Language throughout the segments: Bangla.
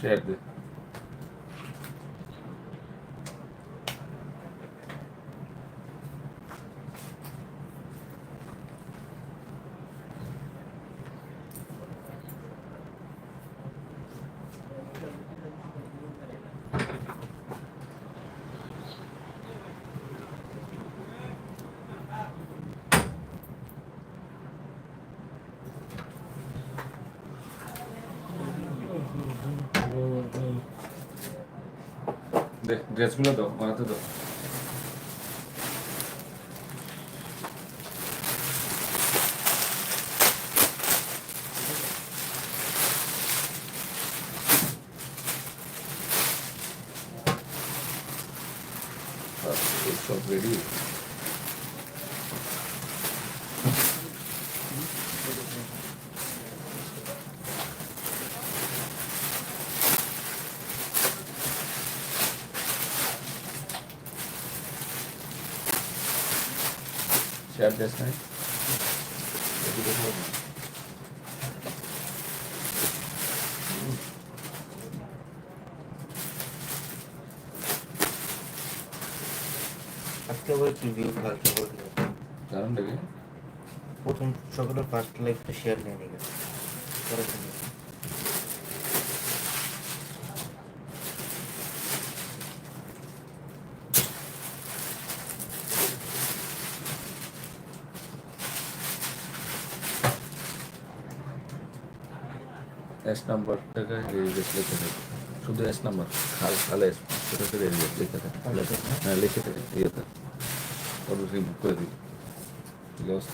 শেয়ার ড্রেসগুলো দাও বানাতে দাও আচ্ছা, সব রেডি শেয়ার ড্রেস নাই এটি কোথাও নেই। আজকে আবার একটু ভিউ কালকে আবার কারণটা কি প্রথম সকালে ফার্স্ট লাইফটা শেয়ার নিয়ে নিয়ে এস নাম্বারটাকে রেজিস্ট লিখে থাকে শুধু এস নাম্বার খাল খালে এস সেটাকে রেজিস্ট লিখে থাকে হ্যাঁ লিখে থাকে ইয়েতে ওটা রিমুভ করে দিই লস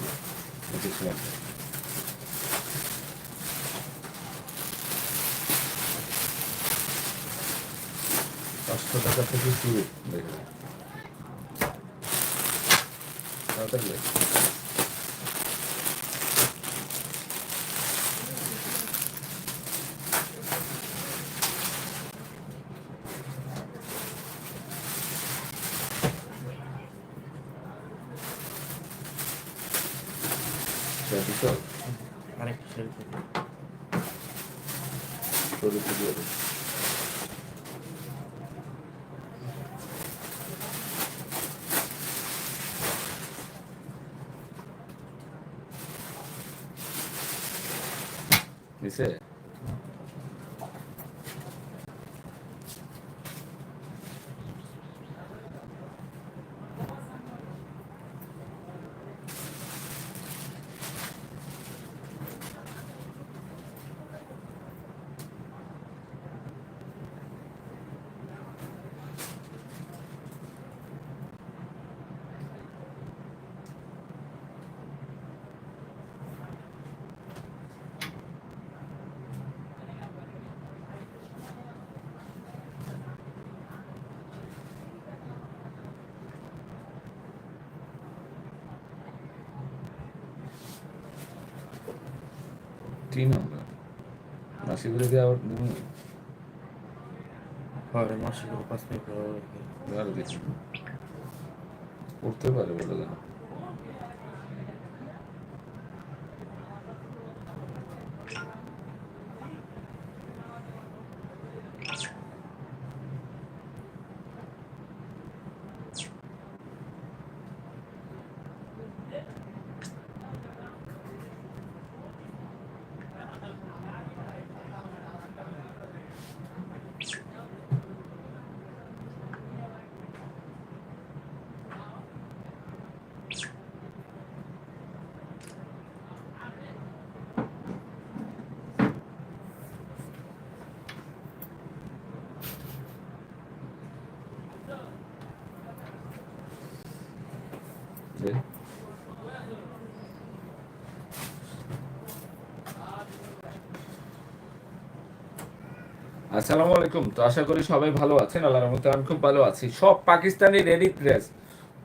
লিখেছিলাম পাঁচশো টাকা থেকে শুরু দেখে তাড়াতাড়ি আরেকটা শেয়ার তিন আমরা মাসি করে দিয়ে আবার না। পরে মাসে করে পাঁচ মিনিট করতে পারে বলে কেন আসসালামু আলাইকুম। তো আশা করি সবাই ভালো আছেন, আল্লাহর রহমতে আমি খুব ভালো আছি। সব Pakistani ready dress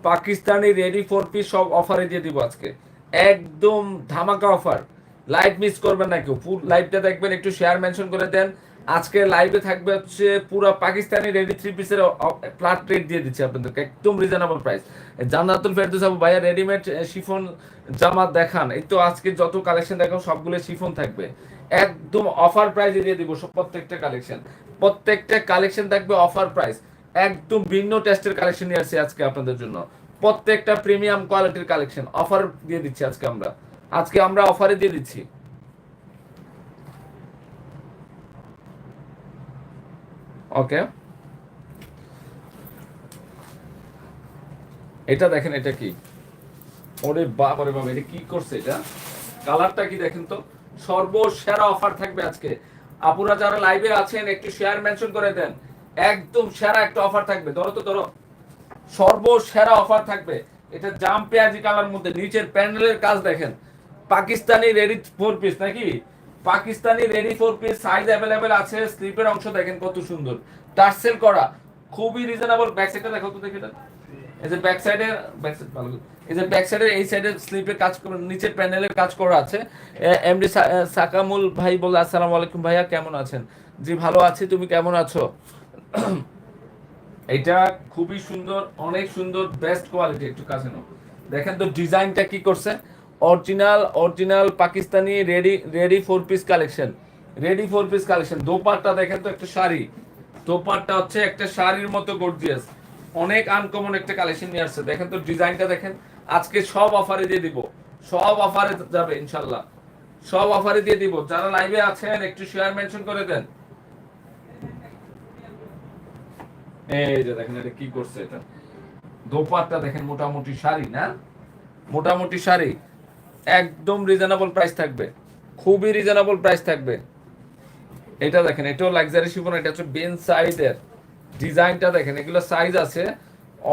Pakistani ready four piece সব অফারে দিয়ে দিব আজকে। একদম ধামাকা অফার লাইভ মিস করবেন না কেউ। ফুল লাইভটা দেখবেন, একটু শেয়ার মেনশন করে দেন। আজকে লাইভে থাকবে হচ্ছে পুরো পাকিস্তানি রেডি থ্রি পিসের ফ্ল্যাট রেট দিয়ে দিচ্ছি আপনাদেরকে, একদম রিজনেবল প্রাইস জান্নাতুল ফেরদৌস আবু ভাইয়া রেডিমেড শিফন জামা দেখান। এই তো আজকে যত কালেকশন দেখাও সবগুলো শিফন থাকবে। একদম অফার প্রাইসে দিয়ে দিব প্রত্যেকটা কালেকশন প্রত্যেকটা কালেকশন থাকবে অফার প্রাইস একদম ভিন্ন টেস্টের কালেকশন নিয়ে আসছি আজকে আপনাদের জন্য। প্রত্যেকটা প্রিমিয়াম কোয়ালিটির কালেকশন অফার দিয়ে দিচ্ছি আজকে আমরা। আজকে আমরা অফারে দিয়ে দিচ্ছি। ওকে। এটা দেখেন, এটা কি? ওরে এটা কি করছে এটা? কালারটা কি দেখেন তো? সর্বসেরা অফার থাকবে আজকে। আপুরা যারা লাইভে আছেন, একটু শেয়ার মেনশন করে দেন। একদম সেরা একটা অফার থাকবে। ধরো তো, ধরো। সর্বসেরা অফার থাকবে। এটা জাম পেঁয়াজি কালার মধ্যে, নিচের প্যানেলের কাজ দেখেন। পাকিস্তানি রেডি ফোর পিস নাকি? Pakistani ready four piece size available আছে স্লিপের অংশ দেখেন কত সুন্দর। টার্সেল করা, খুবই রিজনেবল ব্যাক সাইডটা দেখো তো দেখে। এই যে ব্যাক সাইডের ব্যাক সাইড ভালো এই যে ব্যাক সাইডের এই সাইডের স্লিপে কাজ করে, নিচের প্যানেলের কাজ করা আছে। এমডি সাকামুল ভাই বলে, আসসালামু আলাইকুম ভাইয়া, কেমন আছেন? জি, ভালো আছি, তুমি কেমন আছো? এটা খুবই সুন্দর, অনেক সুন্দর বেস্ট কোয়ালিটি একটু কাছে নাও। দেখেন তো ডিজাইনটা কি করছে? Original original Pakistani ready ready four piece collection ready four piece collection dupatta দেখেন তো একটা শাড়ি। দোপাট্টা হচ্ছে একটা শাড়ির মতো গর্জিয়াস অনেক আনকমন একটা কালেকশন নিয়ে আসছে। দেখেন তো ডিজাইনটা দেখেন। আজকে সব অফারে দিয়ে দিব। সব অফারে যাবে ইনশাল্লাহ সব অফারে দিয়ে দিব। যারা লাইভে আছেন, একটু শেয়ার মেনশন করে দেন। এই যে দেখেন, এটা কি করছে এটা? দোপাট্টা দেখেন, মোটামুটি শাড়ি, না? মোটামুটি শাড়ি। একদম রিজনেবল প্রাইস থাকবে। খুবই রিজনেবল প্রাইস থাকবে। এটা দেখেন, এটাও লাক্সারি শিফন এটা হচ্ছে বেন সাইডের ডিজাইনটা দেখেন, এগুলো সাইজ আছে।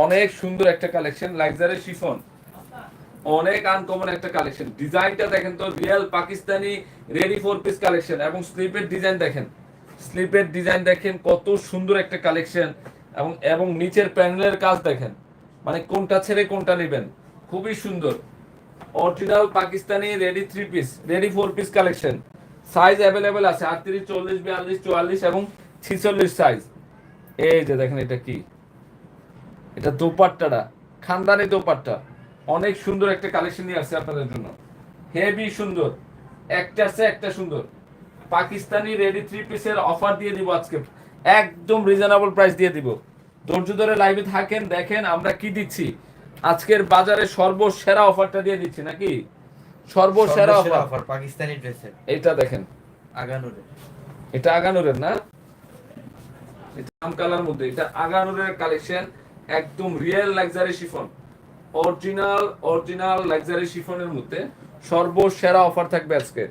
অনেক সুন্দর একটা কালেকশন লাক্সারি শিফন অনেক আনকমন একটা কালেকশন ডিজাইনটা দেখেন তো real Pakistani ready four piece collection এবং স্লিপের ডিজাইন দেখেন। স্লিপের ডিজাইন দেখেন, কত সুন্দর একটা কালেকশন এবং এবং নিচের প্যানেলের কাজ দেখেন। মানে কোনটা ছেড়ে কোনটা নেবেন? খুবই সুন্দর। Original Pakistani ready three piece ready four piece collection size available আছে আটত্রিশ, চল্লিশ, বিয়াল্লিশ, চুয়াল্লিশ এবং ছিচল্লিশ সাইজ এই যে দেখেন এটা কি? এটা দোপাট্টাটা, খানদানি দোপাট্টা। অনেক সুন্দর একটা কালেকশন নিয়ে আসছে আপনাদের জন্য। হেভি সুন্দর, একটা আছে, একটা সুন্দর। পাকিস্তানি রেডি থ্রি পিসের অফার দিয়ে দিব আজকে। একদম রিজনেবল প্রাইস দিয়ে দিব। ধৈর্য ধরে লাইভে থাকেন, দেখেন আমরা কি দিচ্ছি। আজকের বাজারে সর্বসেরা অফারটা দিয়ে দিচ্ছি নাকি? সর্বসেরা অফার। পাকিস্তানি ড্রেসের। এটা দেখেন। আগানুরে এটা আগানুরের না? এটা আম কালার মধ্যে। এটা আগানুরের কালেকশন একদম real luxury chiffon original original luxury শিফনের মধ্যে সর্বসেরা অফার থাকবে আজকে।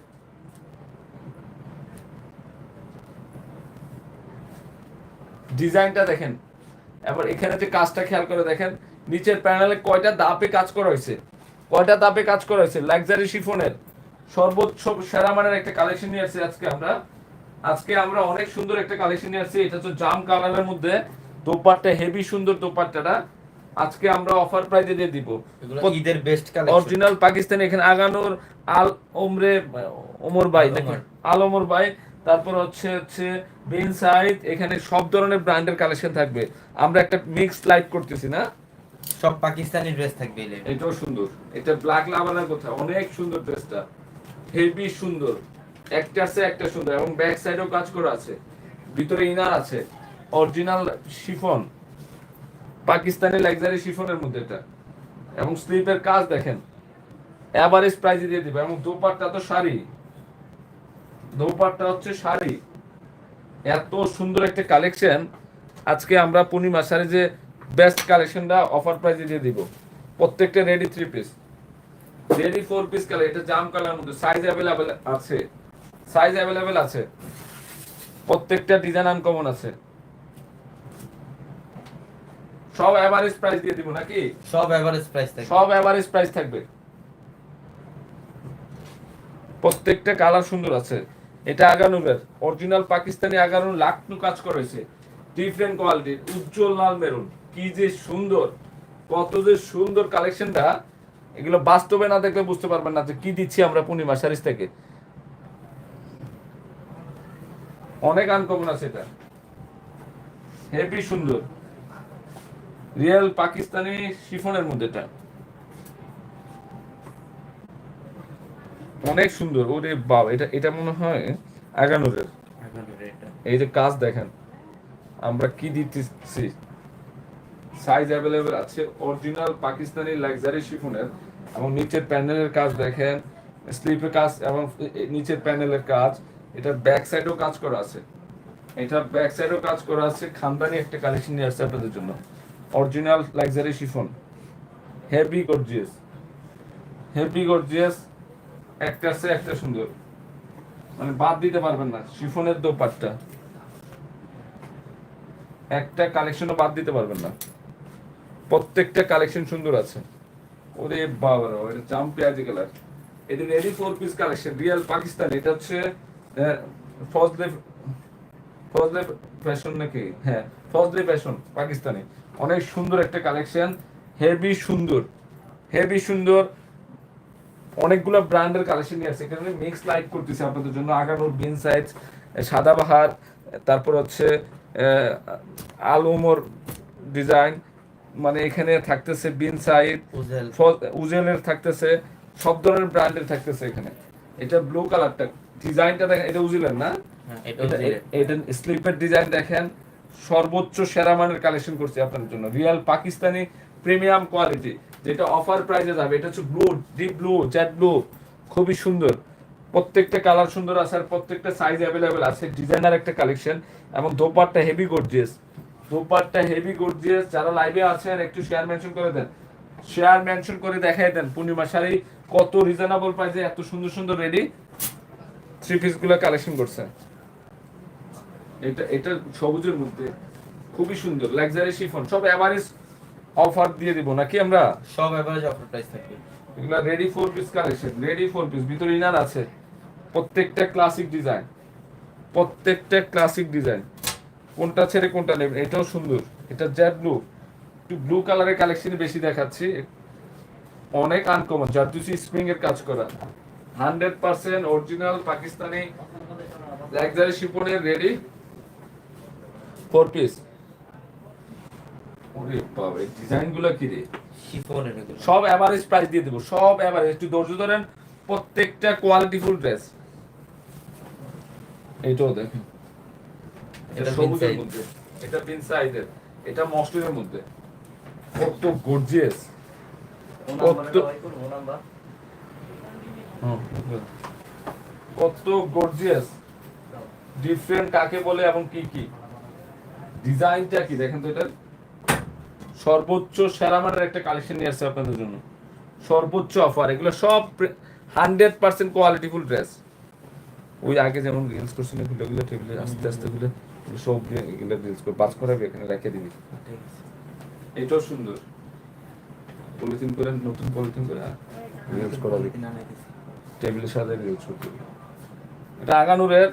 ডিজাইনটা দেখেন। এবার এখানে যে কাজটা খেয়াল করে দেখেন নিচের প্যানেলে কয়টা দাপে কাজ করা হয়েছে? কয়টা দাপে কাজ করা হয়েছে? লাক্সারি শিফনের সর্বোচ্চ সেরা মানের একটা কালেকশন নিয়ে আসছি আজকে আমরা। আজকে আমরা অনেক সুন্দর একটা কালেকশন নিয়ে আসছি। এটা হচ্ছে জাম কালারের মধ্যে। দোপাট্টা হেভি সুন্দর দোপাট্টাটা আজকে আমরা অফার প্রাইজে দিয়ে দিব। ঈদের বেস্ট কালেকশন অরিজিনাল পাকিস্তানি এখানে আগানোর আল ওমরে ওমর ভাই আল ওমর। আল ওমর ভাই। তারপর হচ্ছে হচ্ছে বিন সাইড এখানে সব ধরনের ব্র্যান্ডের কালেকশন থাকবে। আমরা একটা মিক্স লাইভ করতেছি না? সব পাকিস্তানি ড্রেস থাকবে এটাও সুন্দর। এটা ব্ল্যাক লাভারের কথা অনেক সুন্দর ড্রেসটা হেভি সুন্দর। একটা আছে, একটা সুন্দর। এবং ব্যাক সাইডেও কাজ করা আছে। ভিতরে ইনার আছে। অরিজিনাল শিফন পাকিস্তানি লাক্সারি শিফনের মধ্যে এটা। এবং স্লিপের কাজ দেখেন। এভারেজ প্রাইজে দিয়ে দিবে। এবং দোপাট্টা তো শাড়ি। দোপাট্টা হচ্ছে শাড়ি। এত সুন্দর একটা কালেকশন আজকে আমরা পূর্ণিমা শাড়ি যে বেস্ট কালেকশনটা অফার প্রাইজে দিয়ে দিব। প্রত্যেকটা ready three piece ready four piece colour এটা জাম কালার মধ্যে সাইজ অ্যাভেলেবেল আছে। সাইজ অ্যাভেলেবেল আছে। প্রত্যেকটা ডিজাইন আনকমন আছে। সব এভারেজ প্রাইস দিয়ে দিব নাকি? সব এভারেজ প্রাইস থাকবে। সব এভারেজ প্রাইস থাকবে। প্রত্যেকটা কালার সুন্দর আছে। এটা আগানুরের অরিজিনাল পাকিস্তানি আগানুর লাকনু কাজ করেছে ডিফারেন্ট কোয়ালিটির উজ্জ্বল লাল মেরুন কি যে সুন্দর কত যে সুন্দর কালেকশনটা এগুলো বাস্তবে না দেখলে বুঝতে পারবেন না যে কি দিচ্ছি আমরা পূর্ণিমা সারিস থেকে। অনেক আনকমন আছে এটা। হেভি সুন্দর। রিয়েল পাকিস্তানি শিফনের মধ্যে এটা। অনেক সুন্দর। ওরে বাব এটা এটা মনে হয় আগানুরের। এই যে কাজ দেখেন আমরা কি দিতেছি? সাইজ অ্যাভেলেবেল আছে অরিজিনাল পাকিস্তানি লাক্সারি শিফনের এবং নিচের প্যানেলের কাজ দেখেন স্লিপের কাজ এবং নিচের প্যানেলের কাজ, এটা ব্যাক সাইডেও কাজ করা আছে। এটা ব্যাক সাইডেও কাজ করা আছে, খানদানি একটা কালেকশন নিয়ে আসছে আপনাদের জন্য। Original luxury chiffon heavy gorgeous heavy gorgeous একটা আছে, একটা সুন্দর। মানে বাদ দিতে পারবেন না শিফনের দোপাট্টা। একটা কালেকশনও বাদ দিতে পারবেন না। প্রত্যেকটা কালেকশন সুন্দর আছে। ওরে বাবা এটা জাম পেঁয়াজি কালার এটা ready four piece collection real Pakistan, এটা হচ্ছে ফজলে ফজলে ফ্যাশন নাকি? হ্যাঁ ফজলে ফ্যাশন পাকিস্তানি। অনেক সুন্দর একটা কালেকশন হেভি সুন্দর হেভি সুন্দর। অনেকগুলো ব্র্যান্ডের কালেকশন নিয়ে এখানে মিক্স লাইট করতেছে আপনাদের জন্য। আগানোর বিন সাইজ সাদাবাহার তারপর হচ্ছে আলুমর ডিজাইন মানে এখানে থাকতেছে বিন সাইড উজেল। উজেলের থাকতেছে সব ধরনের ব্র্যান্ডের থাকতেছে এখানে। এটা ব্লু কালারটা ডিজাইনটা দেখেন এটা উজেলের না? হ্যাঁ এটা স্লিপের ডিজাইন দেখেন। সর্বোচ্চ সেরা মানের কালেকশন করছি আপনাদের জন্য। রিয়াল পাকিস্তানি প্রিমিয়াম কোয়ালিটি যেটা অফার প্রাইসে যাবে। এটা হচ্ছে blue deep blue jade blue খুবই সুন্দর। প্রত্যেকটা কালার সুন্দর আছে আর প্রত্যেকটা সাইজ অ্যাভেলেবেল আছে। ডিজাইনার একটা কালেকশন এবং dupatta heavy gorgeous dupatta heavy gorgeous যারা লাইভে আছেন একটু শেয়ার মেনশন করে দেন। শেয়ার মেনশন করে দেখাই দেন পূর্ণিমা শাড়ি কত রিজনেবল প্রাইসে এত সুন্দর সুন্দর রেডি থ্রি পিসগুলো কালেকশন করছে। এটা এটা সবুজের মধ্যে খুবই সুন্দর লাক্সারি শিফন সব এভারেজ অফার দিয়ে দিব নাকি আমরা? সব এভারেজ অফার প্রাইস থাকবে। এগুলা ready four piece collection ready four piece ভিতরে ইনার আছে। প্রত্যেকটা ক্লাসিক ডিজাইন প্রত্যেকটা ক্লাসিক ডিজাইন কোনটা ছেড়ে কোনটা নেবেন এটাও সুন্দর। এটা জেড ব্লু একটু ব্লু কালারের কালেকশন বেশি দেখাচ্ছি। অনেক আনকমন জারদুসি স্প্রিং এর কাজ করা। Hundred percent original Pakistani luxury শিপনের ready four piece ওরে বাবা ডিজাইনগুলো কি রে? সব এভারেজ প্রাইস দিয়ে দেবো সব এভারেজ একটু ধৈর্য ধরেন প্রত্যেকটা কোয়ালিটি ফুল ড্রেস এইটাও দেখেন। এটা এটা সবুজের মধ্যে। এটা পিন এটা মসলিনের মধ্যে। কত গর্জিয়াস কত কত গর্জিয়াস ডিফারেন্ট কাকে বলে এবং কি কি? ডিজাইনটা কি? দেখেন তো এটা। সর্বোচ্চ সেরা মানের একটা কালেকশন নিয়ে আসছে আপনাদের জন্য। সর্বোচ্চ অফার এগুলো সব হান্ড্রেড পার্সেন্ট কোয়ালিটিফুল ড্রেস ওই আগে যেমন রিলস করছিল এগুলো টেবিলে আস্তে আস্তে সব দিয়ে এগুলো রিলস করে বাস করাবি এখানে রেখে দিবি। এটাও সুন্দর। পলিথিন করে নতুন পলিথিন করে রিলস করাবি টেবিলের সাথে রিলস করতে হবে। এটা আগানুরের।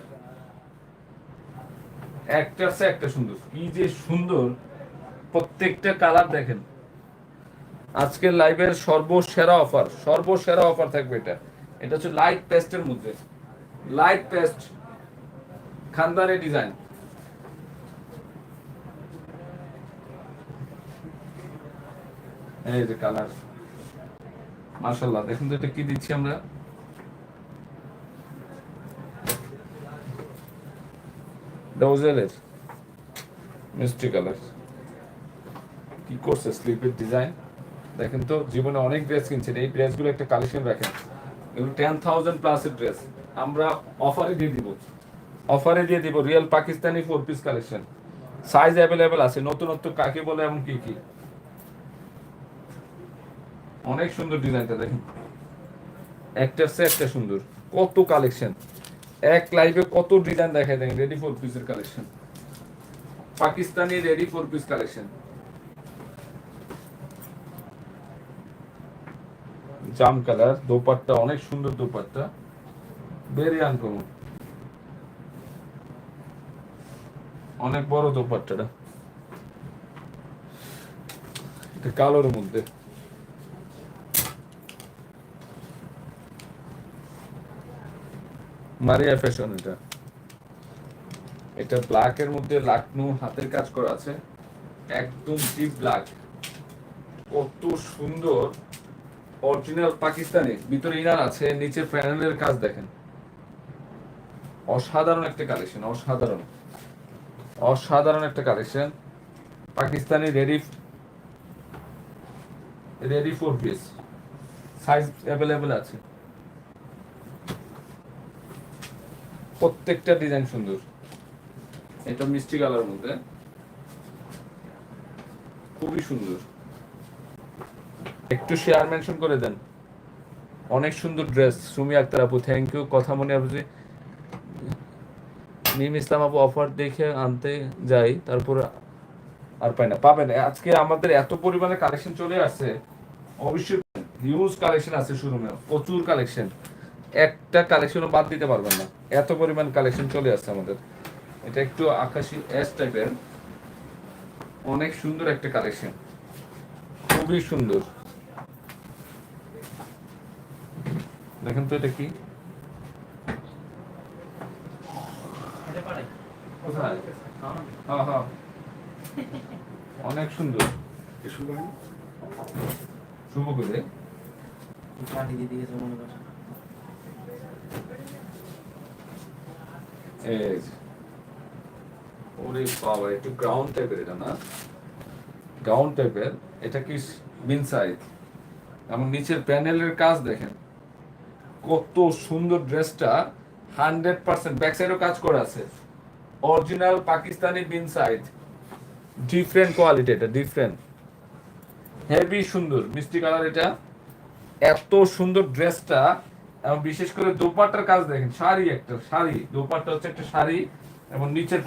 একটার সে একটা সুন্দর। কি যে সুন্দর। প্রত্যেকটা কালার দেখেন। আজকের লাইভের সর্বসেরা অফার সর্বসেরা অফার থাকবে এটা। এটা হচ্ছে লাইট পেস্টের মধ্যে। লাইট পেস্ট খানদানি ডিজাইন এই যে কালার দেখুন তো এটা কি দিচ্ছি আমরা। কালার কি করছে স্লিপের ডিজাইন দেখেন তো, জীবনে অনেক ড্রেস কিনছেন, এই ড্রেসগুলো একটা কালেকশন রাখেন। এগুলো টেন থাউজেন্ড প্লাসের ড্রেস আমরা অফারে দিয়ে দিব। অফারে দিয়ে দিব real Pakistani four piece collection size available আছে, নতুনত্ব কাকে বলে এমন কি কি। অনেক সুন্দর ডিজাইনটা দেখেন। একটার সে একটা সুন্দর। কত কালেকশন এক লাইভে কত ডিজাইন দেখায় দেখেন রেডি ফোর পিসের collection Pakistani ready four piece collection জাম কালার, দোপাট্টা, অনেক সুন্দর দোপাট্টা। ভেরি আনকমন অনেক বড় দোপাট্টাটা। কালোর মধ্যে। মারিয়া ফ্যাশন এটা। এটা ব্ল্যাক এর মধ্যে লাকনু হাতের কাজ করা আছে। একদম ডিপ ব্ল্যাক কত সুন্দর। অরিজিনাল পাকিস্তানি, ভিতরে ইনার আছে, নিচে প্যানেলের কাজ দেখেন। অসাধারণ একটা কালেকশন অসাধারণ। অসাধারণ একটা collection Pakistani ready ready four piece size available আছে। প্রত্যেকটা ডিজাইন সুন্দর। এটা মিষ্টি কালার মধ্যে। খুবই সুন্দর। একটু শেয়ার মেনশন করে দেন। অনেক সুন্দর ড্রেস সুমি আক্তার আপু থ্যাংক ইউ কথা মনে আপু যে মিম ইসলাম আপু অফার দেখে আনতে যাই তারপর আর পাই না। পাবেন। আজকে আমাদের এত পরিমাণে কালেকশন চলে আসছে। অবশ্যই হিউজ কালেকশন আছে শোরুমে প্রচুর কালেকশন একটা কালেকশনও বাদ দিতে পারবেন না। এত পরিমাণ কালেকশন চলে আসছে আমাদের। এটা একটু আকাশি এস টাইপের অনেক সুন্দর একটা কালেকশন খুবই সুন্দর। দেখেন তো এটা কি? কোথায়? হ্যাঁ হ্যাঁ। অনেক সুন্দর। শুভ করে দিয়ে দিয়েছে মনে করছে এই যে। ওরে বাবা একটু গ্রাউন্ড টাইপের এটা না? গ্রাউন্ড টাইপের এটা কি বিন সাইজ এবং নিচের প্যানেলের কাজ দেখেন। কত সুন্দর ড্রেসটা হান্ড্রেড পার্সেন্ট ব্যাক সাইডও কাজ করা আছে। অরিজিনাল পাকিস্তানি বিন সাইজ ডিফারেন্ট কোয়ালিটি এটা ডিফারেন্ট হেভি সুন্দর মিষ্টি কালার এটা। এত সুন্দর ড্রেসটা এবং বিশেষ করে দোপাট্টার কাজ দেখেন, শাড়ি একটা, শাড়ি। দোপাট্টা হচ্ছে একটা শাড়ি এবং নিচের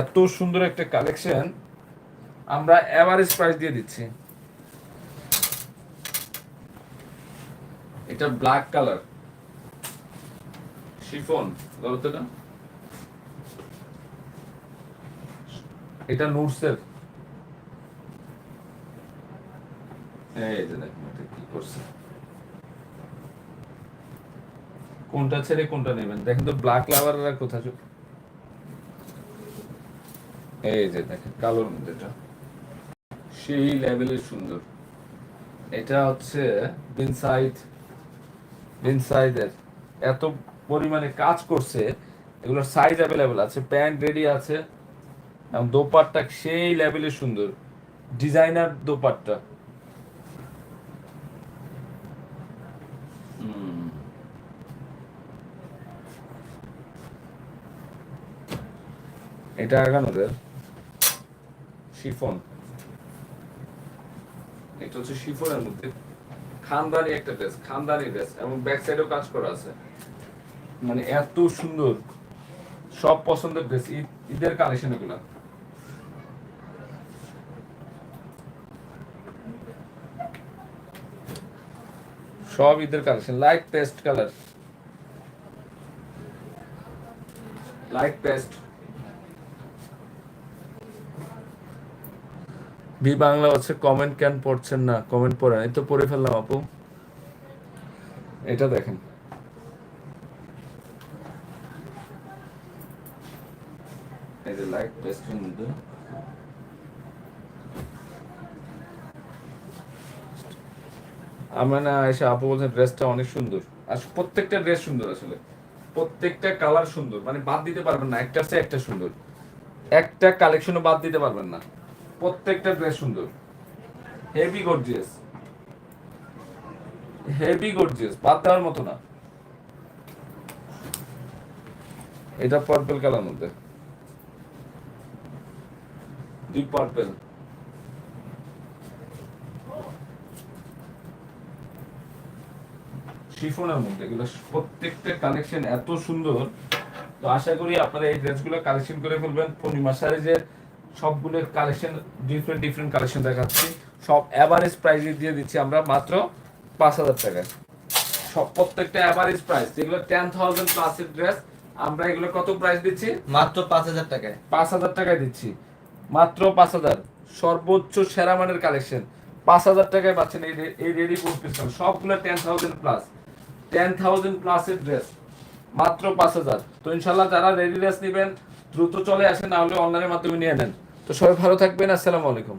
এত সুন্দর একটা কালেকশন আমরা এভারেজ প্রাইস দিয়ে দিচ্ছি। এটা ব্ল্যাক কালার শিফন বলতো এটা নুটসের এই যে দেখুন এটা কি করছে। কোনটা ছেড়ে কোনটা নেবেন? দেখেন তো ব্ল্যাক লাভাররা কোথায় এই যে দেখেন কালোর মধ্যে এটা। সেই লেভেলের সুন্দর। এটা হচ্ছে বিনসাইড বিনসাইডের এত পরিমাণে কাজ করছে। এগুলোর সাইজ অ্যাভেলেবেল আছে প্যান্ট রেডি আছে। এবং দোপাট্টা সেই লেভেলে সুন্দর। ডিজাইনার দোপাট্টা। এটা এগানোদের শিফন। এটা হচ্ছে শিফনের মধ্যে। খানদানি একটা ড্রেস খানদানি ড্রেস এবং ব্যাক সাইডেও কাজ করা আছে। মানে এত সুন্দর। সব পছন্দের ড্রেস ঈদের কালেকশন এগুলা। সব ঈদের collection light paste colour light paste B Bangla হচ্ছে কমেন্ট কেন পড়ছেন না কমেন্ট পড়েন এই তো পড়ে ফেললাম আপু। এটা দেখেন। এই যে লাইট পেস্টের মধ্যে। আমার না এসে আপু বলছেন ড্রেসটা অনেক সুন্দর। আর প্রত্যেকটা ড্রেস সুন্দর আসলে। প্রত্যেকটা কালার সুন্দর। মানে বাদ দিতে পারবেন না। একটা সে একটা সুন্দর। একটা কালেকশনও বাদ দিতে পারবেন না। প্রত্যেকটা ড্রেস সুন্দর। হেভি গর্জিয়াস হেভি গর্জিয়াস বাদ দেওয়ার মতো না। এটা পার্পল কালার মধ্যে। ডিপ পার্পল শিফনের মধ্যে এগুলো প্রত্যেকটা কালেকশন এত সুন্দর। তো আশা করি আপনারা এই ড্রেসগুলো কালেকশন করে ফেলবেন। পূর্ণিমা সারিজের সবগুলো কালেকশন ডিফারেন্ট ডিফারেন্ট কালেকশন দেখাচ্ছি। সব অ্যাভারেজ প্রাইসে দিয়ে দিচ্ছি আমরা মাত্র পাঁচ হাজার টাকায় সব প্রত্যেকটা অ্যাভারেজ প্রাইস যেগুলো টেন থাউজেন্ড প্লাসের ড্রেস আমরা এগুলো কত প্রাইস দিচ্ছি? মাত্র পাঁচ হাজার টাকায়। পাঁচ হাজার টাকায় দিচ্ছি। মাত্র পাঁচ হাজার। সর্বোচ্চ সেরা মানের কালেকশন পাঁচ হাজার টাকায় পাচ্ছেন এই রেডি কোড পিস্তল সবগুলো ten thousand plus ten thousand প্লাসের ড্রেস মাত্র পাঁচ হাজার। তো ইনশাল্লাহ যারা রেডি ড্রেস নেবেন, দ্রুত চলে আসেন, না হলে অনলাইনের মাধ্যমে নিয়ে নেন। তো সবাই ভালো থাকবেন, আসসালামু আলাইকুম।